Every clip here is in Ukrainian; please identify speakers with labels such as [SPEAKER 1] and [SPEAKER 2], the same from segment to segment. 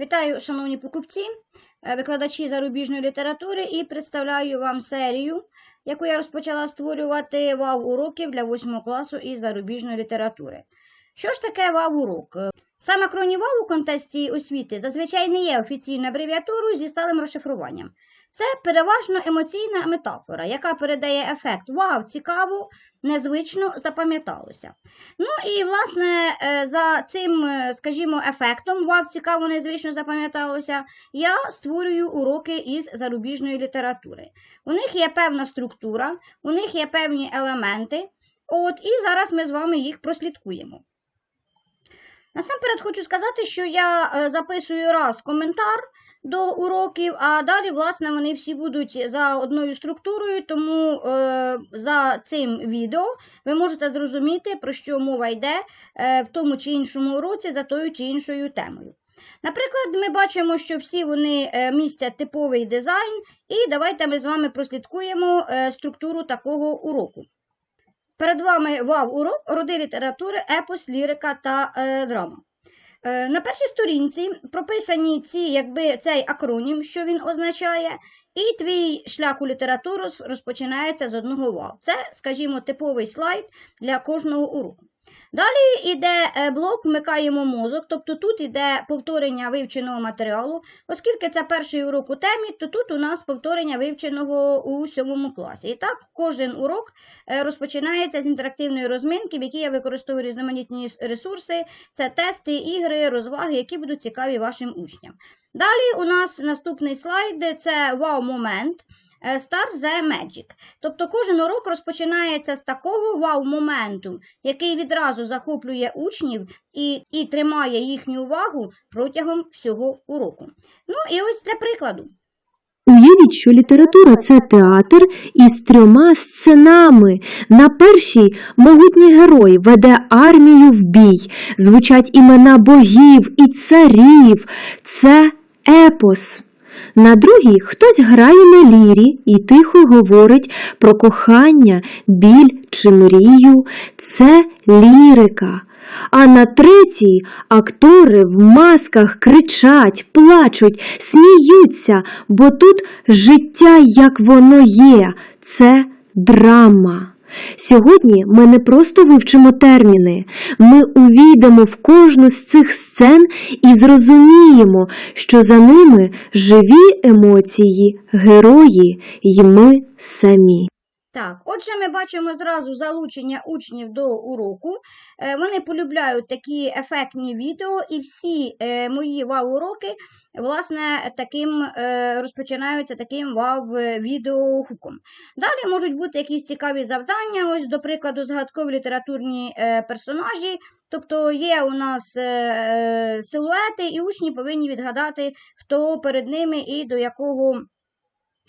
[SPEAKER 1] Вітаю, шановні покупці, е, викладачі зарубіжної літератури і представляю вам серію, яку я розпочала створювати ВАВ-уроків для 8 класу із зарубіжної літератури. Що ж таке ВАВ-урок? Е, Сам у контексті освіти зазвичай не є офіційною абревіатурою зі сталим розшифруванням. Це переважно емоційна метафора, яка передає ефект Вау, цікаво, незвично запам'яталося. Ну і власне е, за цим, е, скажімо, ефектом Вау, цікаво, незвично запам'яталося, я створюю уроки із зарубіжної літератури. У них є певна структура, у них є певні елементи. От, і зараз ми з вами їх прослідкуємо. Насамперед хочу сказати, що я е, записую раз коментар до уроків, а далі, власне, вони всі будуть за одною структурою, тому е, за цим відео ви можете зрозуміти, про що мова йде е, в тому чи іншому уроці за тою чи іншою темою. Наприклад, ми бачимо, що всі вони е, містять типовий дизайн, і давайте ми з вами прослідкуємо структуру такого уроку. Перед вами ВАВ-урок роди літератури, епос, лірика та е, драма. Е, на першій сторінці прописані ці, якби, цей акронім, що він означає, і твій шлях у літературу розпочинається з одного ВАВ. Це, скажімо, типовий слайд для кожного уроку. Далі йде е, блок Вмикаємо мозок, тобто тут йде повторення вивченого матеріалу. Оскільки це перший урок у темі, то тут у нас повторення вивченого у сьомому класі. І так, кожен урок е, розпочинається з інтерактивної розминки, в якій я використовую різноманітні ресурси, це тести, ігри, розваги, які будуть цікаві вашим учням. Далі у нас наступний слайд це вау-момент. е, Start the Magic. Тобто кожен урок розпочинається з такого вау-моменту, який відразу захоплює учнів і, і тримає їхню увагу протягом всього уроку. Ну і ось для прикладу.
[SPEAKER 2] Уявіть, що література це театр із трьома сценами. На першій могутній герой веде армію в бій, звучать імена богів і царів. Це епос. На другій хтось грає на лірі і тихо говорить про кохання, біль чи мрію. Це лірика. А на третій актори в масках кричать, плачуть, сміються, бо тут життя, як воно є, це драма. Сьогодні ми не просто вивчимо терміни, ми увійдемо в кожну з цих сцен і зрозуміємо, що за ними живі емоції, герої й ми самі.
[SPEAKER 1] Так, отже, ми бачимо зразу залучення учнів до уроку. Е, Вони полюбляють такі ефектні відео, і всі е, мої вау-уроки, власне, таким е, розпочинаються таким вау-відеохуком. Далі можуть бути якісь цікаві завдання, ось, до прикладу, згадкові літературні персонажі. Тобто є у нас силуети, і учні повинні відгадати, хто перед ними і до якого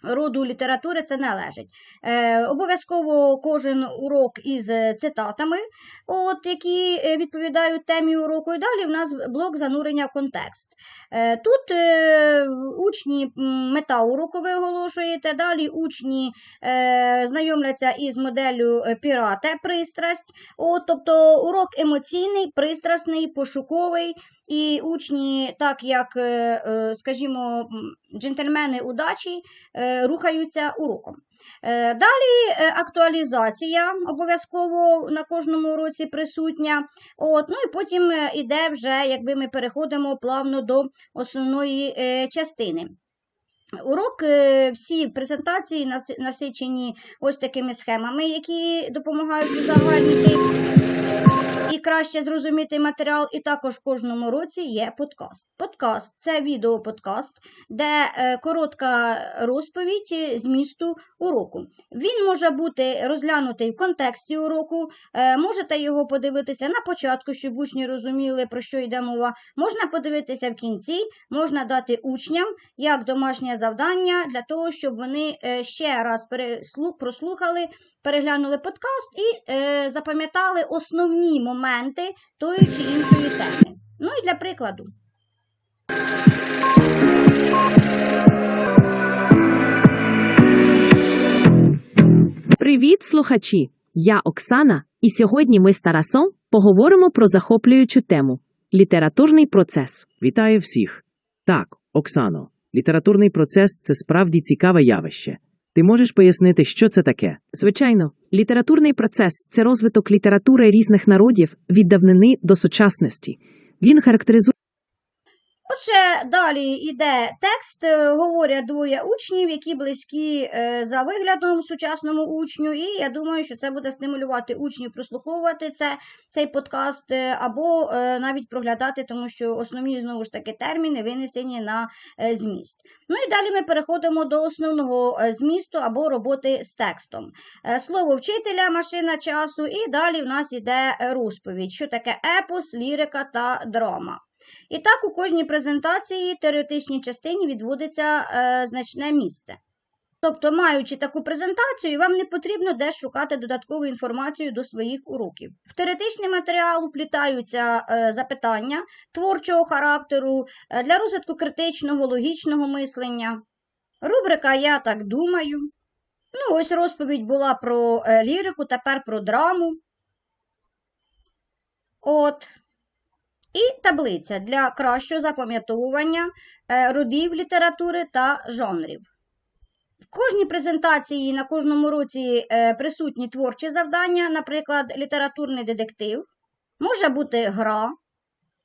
[SPEAKER 1] роду літератури це належить. Е, обов'язково кожен урок із цитатами, от, які е, відповідають темі уроку. І далі в нас блок занурення в контекст. Е, тут е, учні мета уроку ви оголошуєте, далі учні е, знайомляться із моделлю е, пірате, пристрасть. От, тобто урок емоційний, пристрасний, пошуковий. І учні, так як, е, е, скажімо, джентльмени удачі, е, рухаються уроком. Далі актуалізація обов'язково на кожному уроці присутня. От, ну і потім іде вже, якби ми переходимо плавно до основної частини. Урок, всі презентації насичені ось такими схемами, які допомагають узагальнити і краще зрозуміти матеріал. І також в кожному році є подкаст. Подкаст це відеоподкаст, де е, коротка розповідь змісту уроку. Він може бути розглянутий в контексті уроку, е, можете його подивитися на початку, щоб учні розуміли, про що йде мова. Можна подивитися в кінці, можна дати учням як домашнє завдання для того, щоб вони е, ще раз прослухали, переглянули подкаст і запам'ятали основні моменти тої чи іншої теми. Ну і для прикладу.
[SPEAKER 3] Привіт, слухачі! Я Оксана, і сьогодні ми з Тарасом поговоримо про захоплюючу тему літературний процес.
[SPEAKER 4] Вітаю всіх! Так, Оксано, літературний процес це справді цікаве явище. Ти можеш пояснити, що це таке?
[SPEAKER 3] Звичайно, літературний процес це розвиток літератури різних народів від давнини до сучасності. Він характеризує
[SPEAKER 1] Отже, далі йде текст, е, говорять двоє учнів, які близькі е, за виглядом сучасному учню, і я думаю, що це буде стимулювати учнів прослуховувати це, цей подкаст е, або навіть проглядати, тому що основні знову ж таки терміни винесені на зміст. Ну і далі ми переходимо до основного змісту або роботи з текстом. Слово вчителя, машина часу, і далі в нас йде е, розповідь, що таке епос, лірика та драма. І так у кожній презентації теоретичній частині відводиться е, значне місце. Тобто, маючи таку презентацію, вам не потрібно десь шукати додаткову інформацію до своїх уроків. В теоретичний матеріал уплітаються е, запитання творчого характеру е, для розвитку критичного, логічного мислення. Рубрика Я так думаю. Ну, ось розповідь була про е, лірику, тепер про драму. От. І таблиця для кращого запам'ятовування е, родів літератури та жанрів. В кожній презентації на кожному році е, присутні творчі завдання, наприклад, літературний детектив, може бути гра.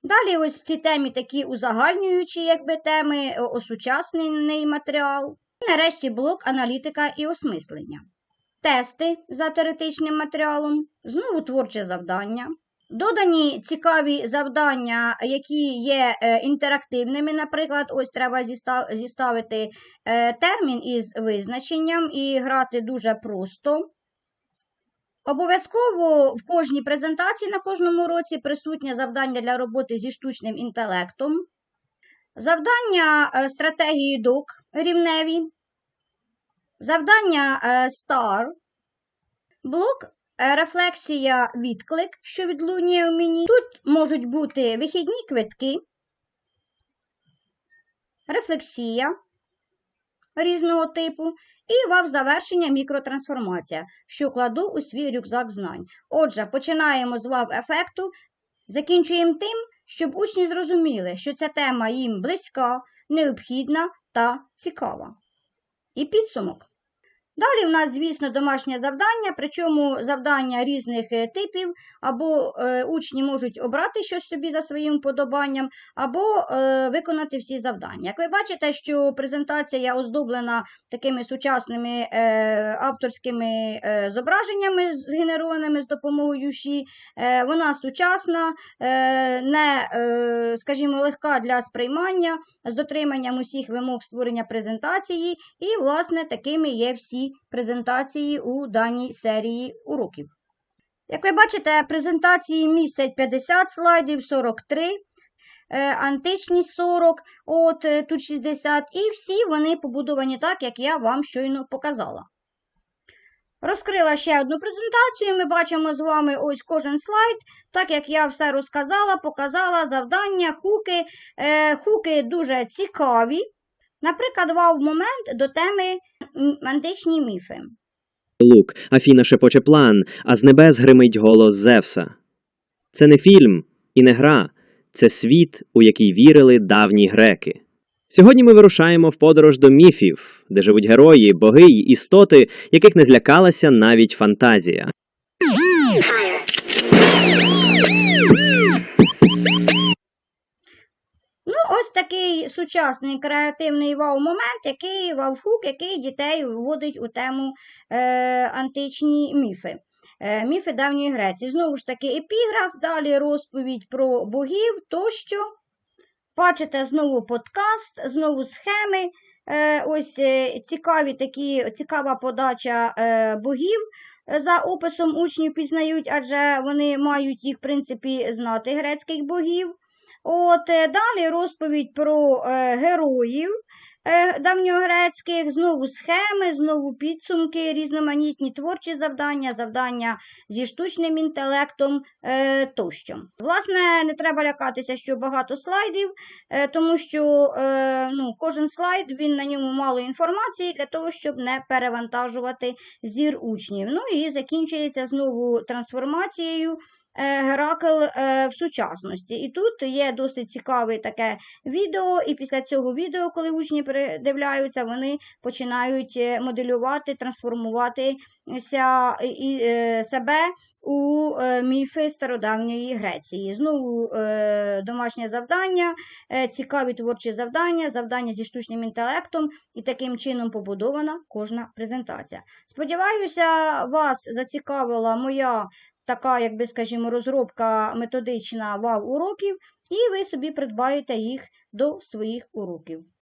[SPEAKER 1] Далі ось в цій темі такі узагальнюючі якби, теми, е, осучаснений матеріал. І нарешті блок аналітика і осмислення. Тести за теоретичним матеріалом, знову творче завдання. Додані цікаві завдання, які є е, інтерактивними. Наприклад, ось треба зіста- зіставити е, термін із визначенням і грати дуже просто. Обов'язково в кожній презентації на кожному році присутнє завдання для роботи зі штучним інтелектом, завдання е, стратегії DOC рівневі, завдання STAR, блок рефлексія відклик, що відлунює в мені. Тут можуть бути вихідні квитки, рефлексія різного типу, і вав завершення мікротрансформація, що кладу у свій рюкзак знань. Отже, починаємо з вав ефекту, закінчуємо тим, щоб учні зрозуміли, що ця тема їм близька, необхідна та цікава. І підсумок. Далі в нас, звісно, домашнє завдання, причому завдання різних е, типів, або е, учні можуть обрати щось собі за своїм вподобанням, або е, виконати всі завдання. Як ви бачите, що презентація оздоблена такими сучасними авторськими зображеннями, згенерованими з допомогою ШІ, вона сучасна, не, скажімо, легка для сприймання, з дотриманням усіх вимог створення презентації, і, власне, такими є всі презентації у даній серії уроків. Як ви бачите, презентації містять 50 слайдів, 43, е, античність 40, от е, тут 60, і всі вони побудовані так, як я вам щойно показала. Розкрила ще одну презентацію. Ми бачимо з вами ось кожен слайд. Так як я все розказала, показала завдання, хуки. Е, хуки дуже цікаві. Наприклад, вау-момент до теми античні міфи.
[SPEAKER 5] лук, Афіна шепоче план, а з небес гримить голос Зевса. Це не фільм і не гра, це світ, у який вірили давні греки. Сьогодні ми вирушаємо в подорож до міфів, де живуть герої, боги й істоти, яких не злякалася навіть фантазія.
[SPEAKER 1] Ось такий сучасний креативний вау-момент, який вау-хук, який дітей вводить у тему е, античні міфи. Е, міфи давньої Греції. Знову ж таки, епіграф, далі розповідь про богів тощо. Бачите, знову подкаст, знову схеми. Е, ось е, цікаві такі, цікава подача богів. За описом учнів пізнають, адже вони мають їх, в принципі, знати грецьких богів. От е, далі розповідь про е, героїв е, давньогрецьких, знову схеми, знову підсумки, різноманітні творчі завдання, завдання зі штучним інтелектом е, тощо. Власне, не треба лякатися, що багато слайдів, е, тому що е, ну, кожен слайд він на ньому мало інформації для того, щоб не перевантажувати зір учнів. Ну і закінчується знову трансформацією Геракл е, в сучасності. І тут є досить цікаве таке відео, і після цього відео, коли учні передивляються, вони починають е, моделювати, трансформуватися і, е, себе у е, міфи стародавньої Греції. Знову е, домашнє завдання, е, цікаві творчі завдання, завдання зі штучним інтелектом, і таким чином побудована кожна презентація. Сподіваюся, вас зацікавила моя така, як би скажімо, розробка методична вав уроків, і ви собі придбаєте їх до своїх уроків.